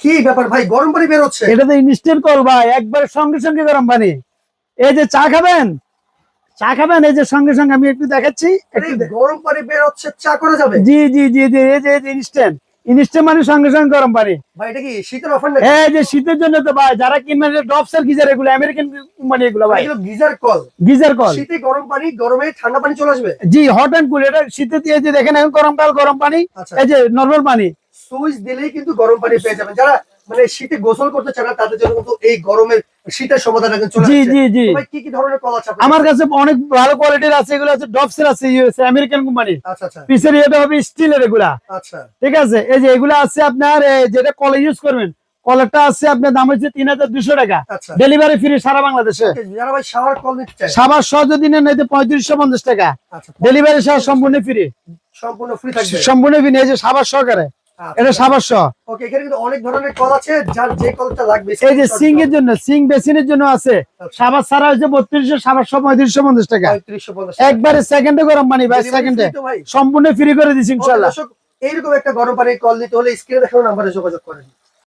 কি ব্যাপার ভাই? গরম পানি বের হচ্ছে। এটা তো ইনস্ট্যান্ট কল ভাই একবার সঙ্গে সঙ্গে গরম পানি। এই যে চা খাবেন? চা খাবেন? এই যে সঙ্গে সঙ্গে আমি একটু দেখাচ্ছি একটু গরম পানি বের হচ্ছে চা করা যাবে? জি জি জি জি এই যে ইনস্ট্যান্ট ইনস্ট্যান্ট মানে সঙ্গে সঙ্গে গরম পানি। ভাই এটা কি শীতের অফার না এই যে শীতের জন্য তো ভাই যারা কিনবেন ডপসের গিজার এগুলো আমেরিকান কোম্পানি এগুলো ভাই। এগুলো গিজার কল গিজার কল শীতে গরম পানি গরমে ঠান্ডা পানি চলে আসবে। জি হট অ্যান্ড কুল এটা শীতে দিয়ে যে দেখেন এখন গরম কাল গরম পানি আচ্ছা। এই যে নর্মাল পানি। সুইচ দিলেই কিন্তু গরম পানি পেয়ে যাবেন। যারা মানে শীতে গোসল করতে চান তাদের জন্য কিন্তু এই গরমের শীতের সমাধান এখন চলে জি জি জি। কি কি ধরনের কল আছে আমার কাছে? অনেক ভালো কোয়ালিটির আছে এগুলো আছে ডপসের আছে ইউএসএ আমেরিকান কোম্পানি। আচ্ছা আচ্ছা। পিসের এটা হবে স্টিলের এগুলা। আচ্ছা। ঠিক আছে? এই যে এগুলো আছে আপনার যেটা কলে ইউজ করবেন কলারটা আছে আপনার দাম হচ্ছে তিন হাজার দুশো টাকা। আচ্ছা। ডেলিভারি ফ্রি সারা বাংলাদেশে। যারা ভাই শাওয়ার কল নিতে চায়। সাবার সহ যদি নেন পঁয়ত্রিশশো পঞ্চাশ টাকা। আচ্ছা ডেলিভারি সহ সম্পূর্ণ ফ্রি সম্পূর্ণ ফ্রি সম্পূর্ণ ফ্রি এই যে সাবার সহকারে। আচ্ছা। এটা সাবার সহ ওকে এখানে কিন্তু অনেক ধরনের কল আছে যার যে কলটা লাগবে এই যে সিং এর জন্য সিং বেসিনের জন্য আছে। সাবাস সারা হচ্ছে বত্রিশশো সাবার সহ পঁয়ত্রিশশো পঞ্চাশ টাকা। পঁয়ত্রিশশো পঞ্চাশ একবারে সেকেন্ডে গরম পানি ভাই সেকেন্ডে সম্পূর্ণ ফ্রি করে দিচ্ছি ইনশাআল্লাহ এইরকম একটা গরম পানির কল নিতে হলে স্ক্রিনে দেখানো নাম্বারে যোগাযোগ করেন।